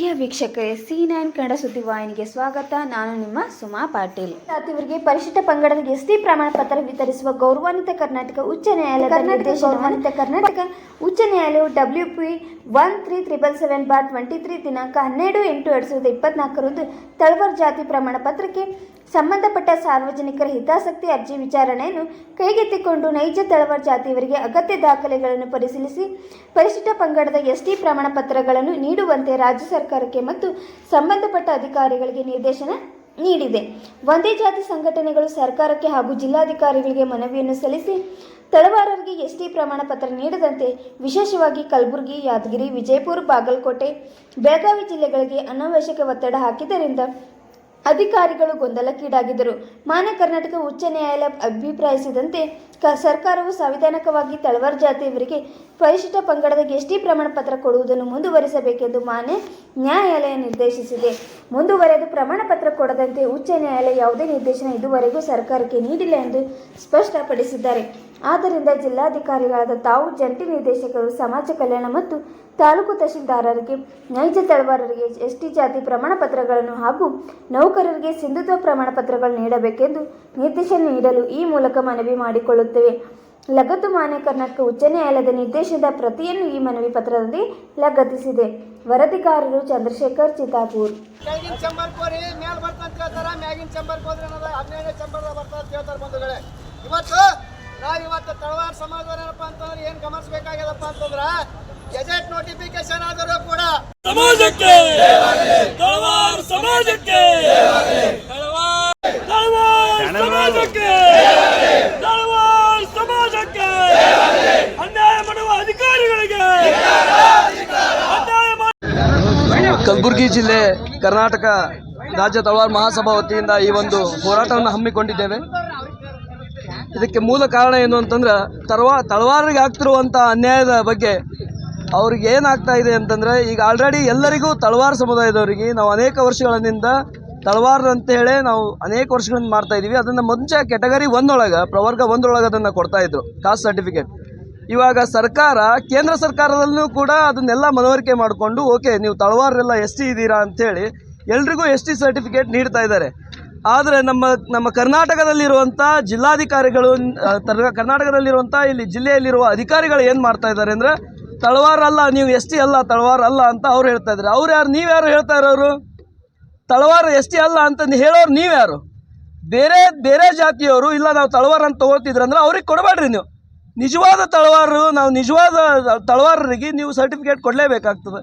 ಪ್ರಿಯ ವೀಕ್ಷಕರೇ C nine Kannada ಸುದ್ದಿವಾಹಿನಿಗೆ ಸ್ವಾಗತ. ನಾನು ನಿಮ್ಮ ಸುಮಾ ಪಾಟೀಲ್. ಇವರಿಗೆ ಪರಿಶಿಷ್ಟ ಪಂಗಡದ ಎಸ್ಟಿ ಪ್ರಮಾಣ ಪತ್ರ ವಿತರಿಸುವ ಗೌರವಾನ್ವಿತ ಕರ್ನಾಟಕ ಉಚ್ಚ ನ್ಯಾಯಾಲಯದ ನಿರ್ದೇಶನ ಗೌರವಾನ್ವಿತ ಕರ್ನಾಟಕ ಉಚ್ಚ ನ್ಯಾಯಾಲಯವು W P one three triple seven bar twenty three ದಿನಾಂಕ ಹನ್ನೆರಡು ಎಂಟು ಎರಡು ಸಾವಿರದ ಇಪ್ಪತ್ನಾಲ್ಕರಂದು ತಳವರ್ ಜಾತಿ ಪ್ರಮಾಣ ಪತ್ರಕ್ಕೆ ಸಂಬಂಧಪಟ್ಟ ಸಾರ್ವಜನಿಕರ ಹಿತಾಸಕ್ತಿ ಅರ್ಜಿ ವಿಚಾರಣೆಯನ್ನು ಕೈಗೆತ್ತಿಕೊಂಡು ನೈಜ ತಳವರ್ ಜಾತಿಯವರಿಗೆ ಅಗತ್ಯ ದಾಖಲೆಗಳನ್ನು ಪರಿಶೀಲಿಸಿ ಪರಿಶಿಷ್ಟ ಪಂಗಡದ ಎಸ್ಟಿ ಪ್ರಮಾಣ ಪತ್ರಗಳನ್ನು ನೀಡುವಂತೆ ರಾಜ್ಯ ಸರ್ಕಾರಕ್ಕೆ ಮತ್ತು ಸಂಬಂಧಪಟ್ಟ ಅಧಿಕಾರಿಗಳಿಗೆ ನಿರ್ದೇಶನ ನೀಡಿದೆ. ಒಂದೇ ಜಾತಿ ಸಂಘಟನೆಗಳು ಸರ್ಕಾರಕ್ಕೆ ಹಾಗೂ ಜಿಲ್ಲಾಧಿಕಾರಿಗಳಿಗೆ ಮನವಿಯನ್ನು ಸಲ್ಲಿಸಿ ತಳವಾರರಿಗೆ ಎಸ್ಟಿ ಪ್ರಮಾಣ ಪತ್ರ ನೀಡದಂತೆ ವಿಶೇಷವಾಗಿ ಕಲಬುರಗಿ, ಯಾದಗಿರಿ, ವಿಜಯಪುರ, ಬಾಗಲಕೋಟೆ, ಬೆಳಗಾವಿ ಜಿಲ್ಲೆಗಳಿಗೆ ಅನಾವಶ್ಯಕ ಒತ್ತಡ ಹಾಕಿದ್ದರಿಂದ ಅಧಿಕಾರಿಗಳು ಗೊಂದಲಕ್ಕೀಡಾಗಿದ್ದರು. ಮಾನ್ಯ ಕರ್ನಾಟಕ ಉಚ್ಚ ನ್ಯಾಯಾಲಯ ಅಭಿಪ್ರಾಯಿಸಿದಂತೆ, ಕ ಸರ್ಕಾರವು ಸಂವಿಧಾನಿಕವಾಗಿ ತಳವಾರ್ ಜಾತಿಯವರಿಗೆ ಪರಿಶಿಷ್ಟ ಪಂಗಡದ ಎಷ್ಟಿ ಪ್ರಮಾಣ ಪತ್ರ ಕೊಡುವುದನ್ನು ಮುಂದುವರಿಸಬೇಕೆಂದು ಮಾನ್ಯ ನ್ಯಾಯಾಲಯ ನಿರ್ದೇಶಿಸಿದೆ. ಮುಂದುವರೆದು ಪ್ರಮಾಣ ಪತ್ರ ಕೊಡದಂತೆ ಉಚ್ಚ ನ್ಯಾಯಾಲಯ ಯಾವುದೇ ನಿರ್ದೇಶನ ಇದುವರೆಗೂ ಸರ್ಕಾರಕ್ಕೆ ನೀಡಿಲ್ಲ ಎಂದು ಸ್ಪಷ್ಟಪಡಿಸಿದ್ದಾರೆ. ಆದ್ದರಿಂದ ಜಿಲ್ಲಾಧಿಕಾರಿಗಳಾದ ತಾವು, ಜಂಟಿ ನಿರ್ದೇಶಕರು, ಸಮಾಜ ಕಲ್ಯಾಣ ಮತ್ತು ತಾಲೂಕು ತಹಶೀಲ್ದಾರರಿಗೆ, ನೈಜ ತಳವಾರರಿಗೆ ಎಸ್ಟಿ ಜಾತಿ ಪ್ರಮಾಣ ಪತ್ರಗಳನ್ನು ಹಾಗೂ ನೌಕರರಿಗೆ ಸಿಂಧುತ್ವ ಪ್ರಮಾಣ ಪತ್ರಗಳು ನೀಡಬೇಕೆಂದು ನಿರ್ದೇಶನ ನೀಡಲು ಈ ಮೂಲಕ ಮನವಿ ಮಾಡಿಕೊಳ್ಳುತ್ತೇವೆ. ಲಗತ್ತು ಮಾನ್ಯ ಕರ್ನಾಟಕ ಉಚ್ಚ ನ್ಯಾಯಾಲಯದ ನಿರ್ದೇಶನದ ಪ್ರತಿಯನ್ನು ಈ ಮನವಿ ಪತ್ರದಲ್ಲಿ ಲಗತ್ತಿಸಿದೆ. ವರದಿಗಾರರು ಚಂದ್ರಶೇಖರ್ ಚಿತಾಪುರ್ ಇವತ್ತು ನಾವು ಇವತ್ತು ತಳವಾರ ಸಮಾಜದವ್ರು ಏನಪ್ಪ ಅಂತಂದ್ರೆ ಏನು ಗಮನಿಸಬೇಕಾಗ್ಯದಪ್ಪ ಅಂತಂದ್ರ ಗೆಜೆಟ್ ನೋಟಿಫಿಕೇಶನ್ ಆದರೂ ಕೂಡ ಸಮಾಜಕ್ಕೆ! ತಳವಾರ ಸಮಾಜಕ್ಕೆ! ತಳವಾರ್ ತಳವಾರ್ ಸಮಾಜಕ್ಕೆ! ತಳವಾರ ಸಮಾಜಕ್ಕೆ! ಅನ್ಯಾಯ ಮಾಡುವ ಅಧಿಕಾರಿಗಳಿಗೆ! ಕಲಬುರಗಿ ಜಿಲ್ಲೆ ಕರ್ನಾಟಕ ರಾಜ್ಯ ತಳವಾರ ಮಹಾಸಭಾ ವತಿಯಿಂದ ಈ ಒಂದು ಹೋರಾಟವನ್ನು ಹಮ್ಮಿಕೊಂಡಿದ್ದೇವೆ. ಇದಕ್ಕೆ ಮೂಲ ಕಾರಣ ಏನು ಅಂತಂದ್ರೆ ತರವಾ ತಳವಾರಿಗೆ ಆಗ್ತಿರುವಂಥ ಅನ್ಯಾಯದ ಬಗ್ಗೆ ಅವ್ರಿಗೆ ಏನಾಗ್ತಾ ಇದೆ ಅಂತಂದರೆ ಈಗ ಆಲ್ರೆಡಿ ಎಲ್ಲರಿಗೂ ತಳವಾರ ಸಮುದಾಯದವರಿಗೆ ನಾವು ಅನೇಕ ವರ್ಷಗಳಿಂದ ತಳವಾರ ಅಂತ ಹೇಳಿ ನಾವು ಅನೇಕ ವರ್ಷಗಳಿಂದ ಮಾಡ್ತಾ ಇದ್ದೀವಿ ಅದನ್ನು ಮುಂಚೆ ಕೆಟಗರಿ ಒಂದೊಳಗೆ ಪ್ರವರ್ಗ ಒಂದರೊಳಗೆ ಅದನ್ನು ಕೊಡ್ತಾ ಇದ್ರು ಕಾಸ್ಟ್ ಸರ್ಟಿಫಿಕೇಟ್ ಇವಾಗ ಸರ್ಕಾರ, ಕೇಂದ್ರ ಸರ್ಕಾರದಲ್ಲೂ ಕೂಡ ಅದನ್ನೆಲ್ಲ ಮನವರಿಕೆ ಮಾಡಿಕೊಂಡು ಓಕೆ ನೀವು ತಳವಾರರೆಲ್ಲ ಎಸ್ ಟಿ ಇದ್ದೀರಾ ಅಂಥೇಳಿ ಎಲ್ರಿಗೂ ಎಸ್ ಟಿ ಸರ್ಟಿಫಿಕೇಟ್ ನೀಡ್ತಾ ಇದ್ದಾರೆ. ಆದರೆ ನಮ್ಮ ನಮ್ಮ ಕರ್ನಾಟಕದಲ್ಲಿರುವಂಥ ಜಿಲ್ಲಾಧಿಕಾರಿಗಳು ಕರ್ನಾಟಕದಲ್ಲಿರುವಂಥ ಇಲ್ಲಿ ಜಿಲ್ಲೆಯಲ್ಲಿರುವ ಅಧಿಕಾರಿಗಳು ಏನು ಮಾಡ್ತಾ ಇದ್ದಾರೆ ಅಂದರೆ ತಳವಾರ ಅಲ್ಲ ನೀವು ಎಸ್ ಟಿ ಅಲ್ಲ ತಳವಾರ ಅಲ್ಲ ಅಂತ ಅವ್ರು ಹೇಳ್ತಾ ಇದ್ದಾರೆ. ಅವ್ರು ಯಾರು, ನೀವು ಯಾರು ಹೇಳ್ತಾ ಇರೋರು? ತಳವಾರ ಎಸ್ ಟಿ ಅಲ್ಲ ಅಂತ ಹೇಳೋರು ನೀವ್ಯಾರು ಬೇರೆ ಬೇರೆ ಜಾತಿಯವರು, ಇಲ್ಲ ನಾವು ತಳವಾರ ಅಂತ ತೊಗೊಳ್ತಿದ್ರು ಅಂದ್ರೆ ಅವ್ರಿಗೆ ಕೊಡಬೇಡ್ರಿ ನೀವು. ನಿಜವಾದ ತಳವಾರರು, ನಾವು ನಿಜವಾದ ತಳವಾರರಿಗೆ ನೀವು ಸರ್ಟಿಫಿಕೇಟ್ ಕೊಡಲೇಬೇಕಾಗ್ತದೆ.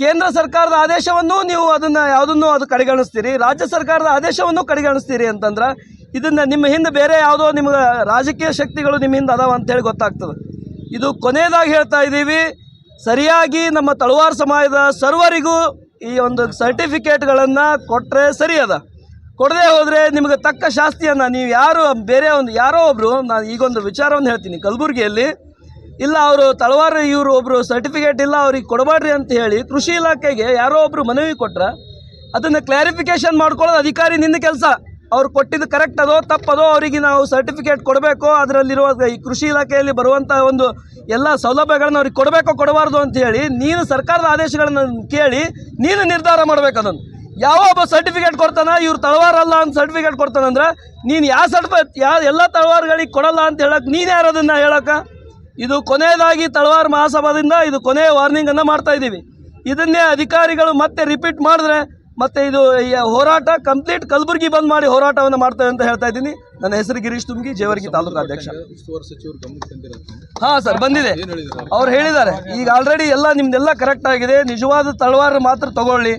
ಕೇಂದ್ರ ಸರ್ಕಾರದ ಆದೇಶವನ್ನು ನೀವು ಅದನ್ನು ಯಾವುದನ್ನು ಅದು ಕಡೆಗಣಿಸ್ತೀರಿ? ರಾಜ್ಯ ಸರ್ಕಾರದ ಆದೇಶವನ್ನು ಕಡೆಗಣಿಸ್ತೀರಿ ಅಂತಂದ್ರೆ ಇದನ್ನು ನಿಮ್ಮ ಹಿಂದೆ ಬೇರೆ ಯಾವುದೋ ನಿಮ್ಗೆ ರಾಜಕೀಯ ಶಕ್ತಿಗಳು ನಿಮ್ಮ ಹಿಂದೆ ಅದಾವ ಅಂತೇಳಿ ಗೊತ್ತಾಗ್ತದೆ. ಇದು ಕೊನೆಯದಾಗಿ ಹೇಳ್ತಾ ಇದ್ದೀವಿ, ಸರಿಯಾಗಿ ನಮ್ಮ ತಳವಾರ ಸಮಾಜದ ಸರ್ವರಿಗೂ ಈ ಒಂದು ಸರ್ಟಿಫಿಕೇಟ್ಗಳನ್ನು ಕೊಟ್ಟರೆ ಸರಿ ಅದ. ಕೊಡದೆ ಹೋದರೆ ನಿಮಗೆ ತಕ್ಕ ಶಾಸ್ತಿಯನ್ನು ನೀವು ಯಾರು ಬೇರೆ ಒಂದು ಯಾರೋ ಒಬ್ಬರು ನಾನು ಈಗೊಂದು ವಿಚಾರವನ್ನು ಹೇಳ್ತೀನಿ. ಕಲಬುರಗಿಯಲ್ಲಿ ಇಲ್ಲ, ಅವರು ತಳವಾರ ಇವರು ಒಬ್ಬರು ಸರ್ಟಿಫಿಕೇಟ್ ಇಲ್ಲ, ಅವ್ರಿಗೆ ಕೊಡಬೇಡ್ರಿ ಅಂತ ಹೇಳಿ ಕೃಷಿ ಇಲಾಖೆಗೆ ಯಾರೋ ಒಬ್ಬರು ಮನವಿ ಕೊಟ್ರೆ ಅದನ್ನು ಕ್ಲಾರಿಫಿಕೇಷನ್ ಮಾಡ್ಕೊಳ್ಳೋದು ಅಧಿಕಾರಿ ನಿನ್ನ ಕೆಲಸ. ಅವ್ರು ಕೊಟ್ಟಿದ್ದು ಕರೆಕ್ಟ್ ಅದೋ, ತಪ್ಪದೋ, ಅವರಿಗೆ ನಾವು ಸರ್ಟಿಫಿಕೇಟ್ ಕೊಡಬೇಕು ಅದರಲ್ಲಿರುವ ಈ ಕೃಷಿ ಇಲಾಖೆಯಲ್ಲಿ ಬರುವಂಥ ಒಂದು ಎಲ್ಲ ಸೌಲಭ್ಯಗಳನ್ನು ಅವ್ರಿಗೆ ಕೊಡಬೇಕೋ, ಕೊಡಬಾರ್ದು ಅಂತ ಹೇಳಿ ನೀನು ಸರ್ಕಾರದ ಆದೇಶಗಳನ್ನು ಕೇಳಿ ನೀನು ನಿರ್ಧಾರ ಮಾಡಬೇಕು ಅದನ್ನು. ಯಾವ ಒಬ್ಬ ಸರ್ಟಿಫಿಕೇಟ್ ಕೊಡ್ತಾನೆ, ಇವ್ರು ತಳವಾರ ಅಲ್ಲ ಅಂತ ಸರ್ಟಿಫಿಕೇಟ್ ಕೊಡ್ತಾನಂದ್ರೆ ನೀನು ಯಾವ ಸರ್ಟಿಫಿಕೇಟ್ ಯಾವ ಎಲ್ಲ ತಳವಾರಗಳಿಗೆ ಕೊಡಲ್ಲ ಅಂತ ಹೇಳಕ್ಕೆ ನೀನು ಯಾರು ಅದನ್ನು ಹೇಳಕ್ಕೆ? ಇದು ಕೊನೆಯದಾಗಿ ತಳವಾರ ಮಹಾಸಭಾದಿಂದ ಇದು ಕೊನೆಯ ವಾರ್ನಿಂಗನ್ನು ಮಾಡ್ತಾ ಇದ್ದೀವಿ. ಇದನ್ನೇ ಅಧಿಕಾರಿಗಳು ಮತ್ತೆ ರಿಪೀಟ್ ಮಾಡಿದ್ರೆ ಮತ್ತೆ ಇದು ಹೋರಾಟ ಕಂಪ್ಲೀಟ್ ಕಲಬುರಗಿ ಬಂದ್ ಮಾಡಿ ಹೋರಾಟವನ್ನು ಮಾಡ್ತೇವೆ ಅಂತ ಹೇಳ್ತಾ ಇದ್ದೀನಿ. ನನ್ನ ಹೆಸರು ಗಿರೀಶ್ ತುಮಗಿ ಜೇವರ್ಗಿ ತಾಲೂಕು ಅಧ್ಯಕ್ಷ. ಹಾ ಸರ್, ಬಂದಿದೆ. ಅವ್ರು ಹೇಳಿದ್ದಾರೆ, ಈಗ ಆಲ್ರೆಡಿ ಎಲ್ಲ ನಿಮ್ದೆಲ್ಲ ಕರೆಕ್ಟ್ ಆಗಿದೆ. ನಿಜವಾದ ತಳವಾರ ಮಾತ್ರ ತಗೊಳ್ಳಿ.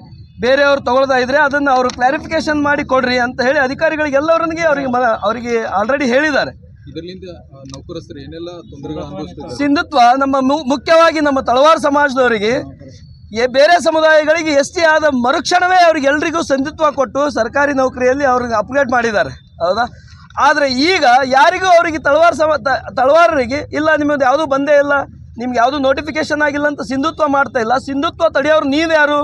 ಬೇರೆಯವ್ರು ತಗೊಳ್ತಾ ಇದ್ರೆ ಅದನ್ನು ಅವರು ಕ್ಲಾರಿಫಿಕೇಶನ್ ಮಾಡಿ ಕೊಡ್ರಿ ಅಂತ ಹೇಳಿ ಅಧಿಕಾರಿಗಳಿಗೆ ಎಲ್ಲವರಿಗೆ ಅವರಿಗೆ ಅವರಿಗೆ ಆಲ್ರೆಡಿ ಹೇಳಿದ್ದಾರೆ. ಇದರಿಂದ ಆ, ನೌಕರಸ್ಥರು ಏನೆಲ್ಲ ತೊಂದರೆಗಳು ಅನುಭವಿಸ್ತಿದ್ದಾರೆ ಸಿಂಧುತ್ವ ನಮ್ಮ ಮು- ಮುಖ್ಯವಾಗಿ ನಮ್ಮ ತಳವಾರ ಸಮಾಜದವರಿಗೆ ಬೇರೆ ಸಮುದಾಯಗಳಿಗೆ ಎಸ್ ಟಿ ಆದ ಮರುಕ್ಷಣವೇ ಅವ್ರಿಗೆ ಎಲ್ರಿಗೂ ಸಿಂಧುತ್ವ ಕೊಟ್ಟು ಸರ್ಕಾರಿ ನೌಕರಿಯಲ್ಲಿ ಅವ್ರಿಗೆ ಅಪ್ಗ್ರೇಡ್ ಮಾಡಿದ್ದಾರೆ. ಹೌದಾ? ಆದರೆ ಈಗ ಯಾರಿಗೂ ಅವರಿಗೆ ತಳವಾರ ಸಮ ತಳವಾರರಿಗೆ ಇಲ್ಲ ನಿಮ್ಮದು ಯಾವುದೂ ಬಂದೇ ಇಲ್ಲ ನಿಮ್ಗೆ ಯಾವುದೂ ನೋಟಿಫಿಕೇಶನ್ ಆಗಿಲ್ಲ ಅಂತ ಸಿಂಧುತ್ವ ಮಾಡ್ತಾ ಇಲ್ಲ. ಸಿಂಧುತ್ವ ತಡೆಯೋರು ನೀವು ಯಾರು?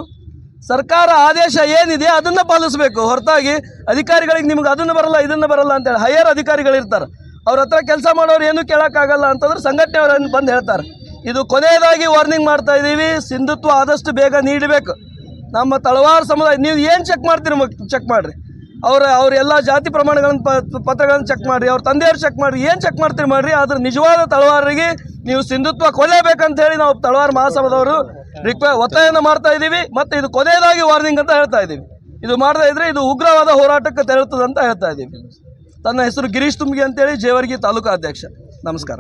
ಸರ್ಕಾರ ಆದೇಶ ಏನಿದೆ ಅದನ್ನು ಪಾಲಿಸಬೇಕು ಹೊರತಾಗಿ ಅಧಿಕಾರಿಗಳಿಗೆ ನಿಮ್ಗೆ ಅದನ್ನು ಬರಲ್ಲ ಇದನ್ನು ಬರಲ್ಲ ಅಂತೇಳಿ ಹೈಯರ್ ಅಧಿಕಾರಿಗಳಿರ್ತಾರೆ. ಅವ್ರ ಹತ್ರ ಕೆಲಸ ಮಾಡೋರು ಏನೂ ಕೇಳೋಕ್ಕಾಗಲ್ಲ ಅಂತಂದ್ರೆ ಸಂಘಟನೆಯವ್ರನ್ನು ಬಂದು ಹೇಳ್ತಾರೆ. ಇದು ಕೊನೆಯದಾಗಿ ವಾರ್ನಿಂಗ್ ಮಾಡ್ತಾ ಇದ್ದೀವಿ ಸಿಂಧುತ್ವ ಆದಷ್ಟು ಬೇಗ ನೀಡಬೇಕು. ನಮ್ಮ ತಳವಾರ ಸಮುದಾಯ, ನೀವು ಏನು ಚೆಕ್ ಮಾಡ್ತೀರಿ ಚೆಕ್ ಮಾಡಿರಿ. ಅವರ, ಅವ್ರ ಎಲ್ಲ ಜಾತಿ ಪ್ರಮಾಣಗಳನ್ನು ಪತ್ರಗಳನ್ನು ಚೆಕ್ ಮಾಡಿರಿ. ಅವ್ರ ತಂದೆಯವ್ರು ಚೆಕ್ ಮಾಡಿರಿ. ಏನು ಚೆಕ್ ಮಾಡ್ತೀರಿ ಮಾಡಿರಿ? ಆದ್ರೆ ನಿಜವಾದ ತಳವಾರರಿಗೆ ನೀವು ಸಿಂಧುತ್ವ ಕೊಲೆಬೇಕಂತ ಹೇಳಿ ನಾವು ತಳವಾರ ಮಹಾಸಭಾದವರು ರಿಕ್ವೆ ಒತ್ತಾಯನ ಮಾಡ್ತಾ ಇದ್ದೀವಿ ಮತ್ತು ಇದು ಕೊನೆಯದಾಗಿ ವಾರ್ನಿಂಗ್ ಅಂತ ಹೇಳ್ತಾ ಇದ್ದೀವಿ ಇದು ಮಾಡ್ತಾ ಇದ್ರೆ ಇದು ಉಗ್ರವಾದ ಹೋರಾಟಕ್ಕೆ ತೆರಳುತ್ತದೆ ಅಂತ ಹೇಳ್ತಾ ಇದ್ದೀವಿ ತನ್ನ ಹೆಸರು ಗಿರೀಶ್ ತುಂಬಿಗೆ ಅಂತೇಳಿ ಜೇವರ್ಗಿ ತಾಲೂಕಾ ಅಧ್ಯಕ್ಷ. ನಮಸ್ಕಾರ.